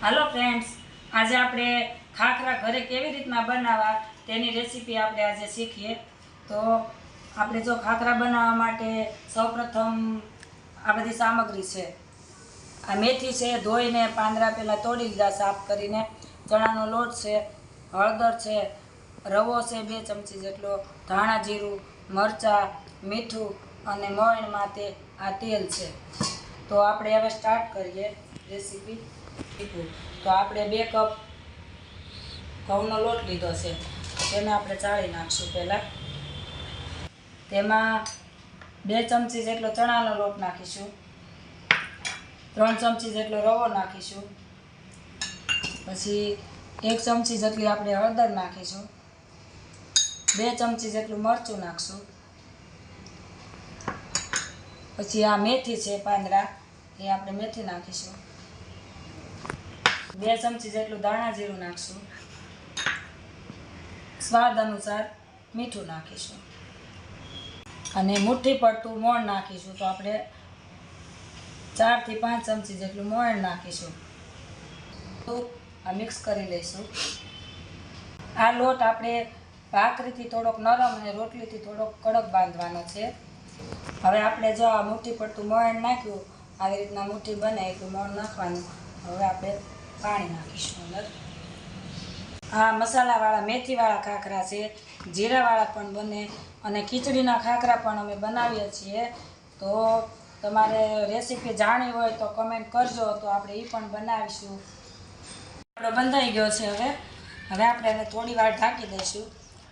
હાલો friends આજે આપણે ખાખરા ઘરે કેવી રીતના બનાવવા તેની રેસીપી આપણે આજે શીખીએ. તો આપણે જો ખાખરા બનાવવા માટે સૌપ્રથમ આ બધી સામગ્રી છે. આ મેથી છે, ધોઈને પાંદરા પહેલાં તોડી લીધા સાફ કરીને. ચણાનો લોટ છે, હળદર છે, રવો છે, બે ચમચી જેટલો ધાણા જીરું, મરચાં, મીઠું અને મોયણ માટે આ તેલ છે. તો આપણે હવે સ્ટાર્ટ કરીએ રેસીપી તો આપણે બે કપ ઘઉંનો લોટ લીધો છે. તેને આપણે ચાળી નાખશું પહેલાં. તેમાં બે ચમચી જેટલો ચણાનો લોટ નાખીશું. ત્રણ ચમચી જેટલો રવો નાખીશું. પછી એક ચમચી જેટલી આપણે હળદર નાખીશું. બે ચમચી જેટલું મરચું નાખશું. પછી આ મેથી છે પાંદડા, એ આપણે મેથી નાખીશું. બે ચમચી જેટલું દાણા જીરું નાખશું. સ્વાદ અનુસાર મીઠું નાખીશું. અને મુઠ્ઠી પડતું મોણ નાખીશું તો આપણે ચારથી પાંચ ચમચી જેટલું મોણ નાખીશું. આ મિક્સ કરી લઈશું. આ લોટ આપણે ભાખરીથી થોડોક નરમ અને રોટલીથી થોડોક કડક બાંધવાનો છે. હવે આપણે જો આ મુઠ્ઠી પડતું મોણ નાખ્યું, આવી રીતના મુઠ્ઠી બને એટલું મોણ નાખવાનું. હવે આપણે પાણી નાખીશું અંદર. આ મસાલાવાળા, મેથીવાળા ખાખરા છે, જીરાવાળા પણ બને અને ખીચડીના ખાખરા પણ અમે બનાવીએ છીએ. તો તમારે રેસીપી જાણવી હોય તો કમેન્ટ કરજો, તો આપણે એ પણ બનાવીશું. આપણો બંધાઈ ગયો છે હવે. હવે આપણે એને થોડી વાર ઢાંકી દઈશું.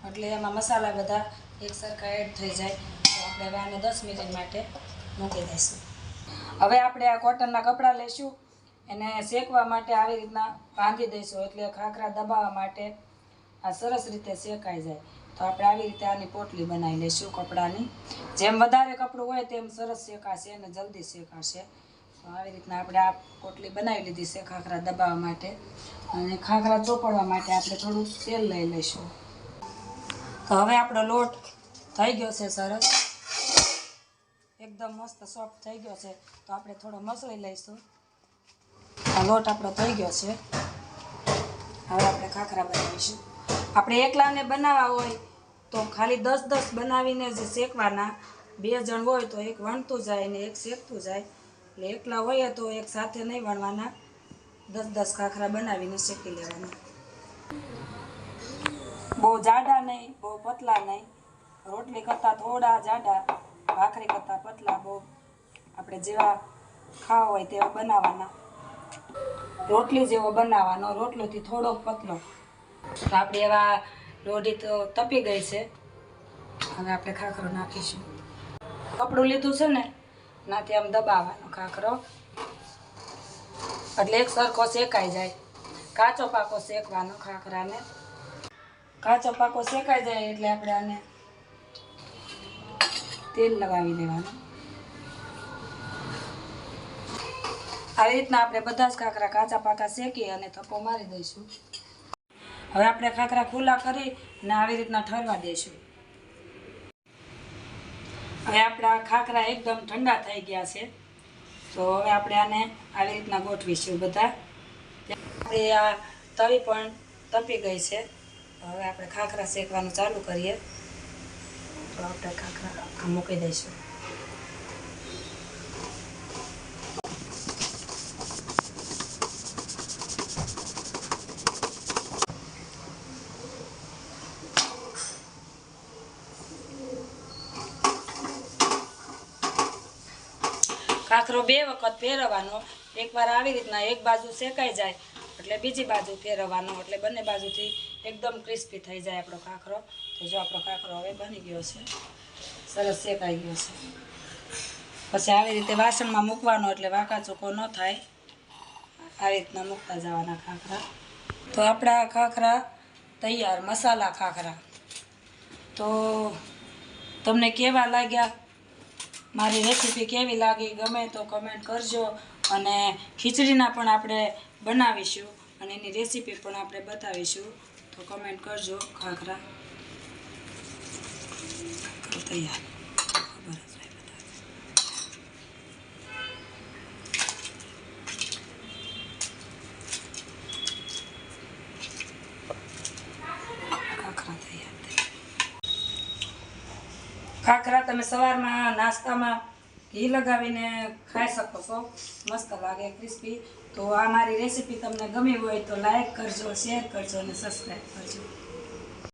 એટલે એમાં મસાલા બધા એક સરખા એડ થઈ જાય. તો આપણે હવે આને દસ મિનિટ માટે મૂકી દઈશું. હવે આપણે આ કોટનના કપડાં લઈશું. એને શેકવા માટે આવી રીતના બાંધી દઈશું, એટલે ખાખરા દબાવવા માટે આ સરસ રીતે શેકાઈ જાય. તો આપણે આવી રીતે આની પોટલી બનાવી લઈશું કપડાની. જેમ વધારે કપડું હોય તેમ સરસ શેકાશે અને જલ્દી શેકાશે. તો આવી રીતના આપણે આ પોટલી બનાવી લીધી છે ખાખરા દબાવવા માટે. અને ખાખરા ચોપડવા માટે આપણે થોડું તેલ લઈ લઈશું. તો હવે આપણો લોટ થઈ ગયો છે સરસ. એકદમ મસ્ત સોફ્ટ થઈ ગયો છે. તો આપણે થોડો મસળી લઈશું. આ લોટ આપણો થઈ ગયો છે. હવે આપણે ખાખરા બનાવીશું. આપણે એકલાને બનાવવા હોય તો ખાલી દસ દસ બનાવીને જ શેકવાના, બે જણ હોય તો એક વણતું જાય ને એક શેકતું જાય. એટલે એકલા હોય તો એક સાથે નહીં વણવાના. દસ દસ ખાખરા બનાવીને શેકી લેવાના. બહુ જાડા નહીં, બહુ પતલા નહીં. રોટલી કરતાં થોડા જાડા, ભાખરી કરતાં પતલા બહુ. આપણે જેવા ખાવા હોય તેવા બનાવવાના. રોટલી જેવો બનાવવાનો, રોટલોથી થોડો પતલો. તો આપણે એવા લોઢી તો તપી ગઈ છે. હવે આપણે ખાખરો નાખીશું. કપડું લીધું છે ને નાથી આમ દબાવવાનો ખાખરો. એટલે એક સરખો શેકાઈ જાય. કાચો પાકો શેકવાનો ખાખરાને. કાચો પાકો શેકાઈ જાય એટલે આપણે આને તેલ લગાવી દેવાનું. આવી રીતના આપણે બધા જ ખાખરા કાચા પાકા શેકી અને થપ્પો મારી દઈશું. હવે આપણે ખાખરા ખુલ્લા કરી અને આવી રીતના ઠરવા દઈશું. હવે આપણા ખાખરા એકદમ ઠંડા થઈ ગયા છે. તો હવે આપણે આને આવી રીતના ગોઠવીશું બધા. આપણી આ તવી પણ તપી ગઈ છે. હવે આપણે ખાખરા શેકવાનું ચાલુ કરીએ. તો આપણે ખાખરા મૂકી દઈશું. ખાખરો બે વખત ફેરવવાનો. એકવાર આવી રીતના એક બાજુ શેકાઈ જાય, એટલે બીજી બાજુ ફેરવવાનો. એટલે બંને બાજુથી એકદમ ક્રિસ્પી થઈ જાય આપણો ખાખરો તો જો આપણો ખાખરો હવે બની ગયો છે. સરસ શેકાઈ ગયો છે. પછી આવી રીતે વાસણમાં મૂકવાનો, એટલે વાંકા ચૂકો ન થાય. આવી રીતના મૂકતા જવાના ખાખરા તો આપણા ખાખરા તૈયાર, મસાલા ખાખરા તો તમને કેવા લાગ્યા? મારી રેસીપી કેવી લાગી ગમે તો કમેન્ટ કરજો અને ખીચડીના પણ આપણે બનાવીશું અને એની રેસીપી પણ આપણે બતાવીશું. તો કમેન્ટ કરજો ખાખરા. તૈયાર ખબર જ નહીં બતાવે. ખાખરા તમે સવારમાં નાસ્તામાં ઘી લગાવીને ખાઈ શકો છો. મસ્ત લાગે ક્રિસ્પી તો આ મારી રેસીપી તમને ગમી હોય તો લાઈક કરજો શેર કરજો અને સબસ્ક્રાઈબ કરજો.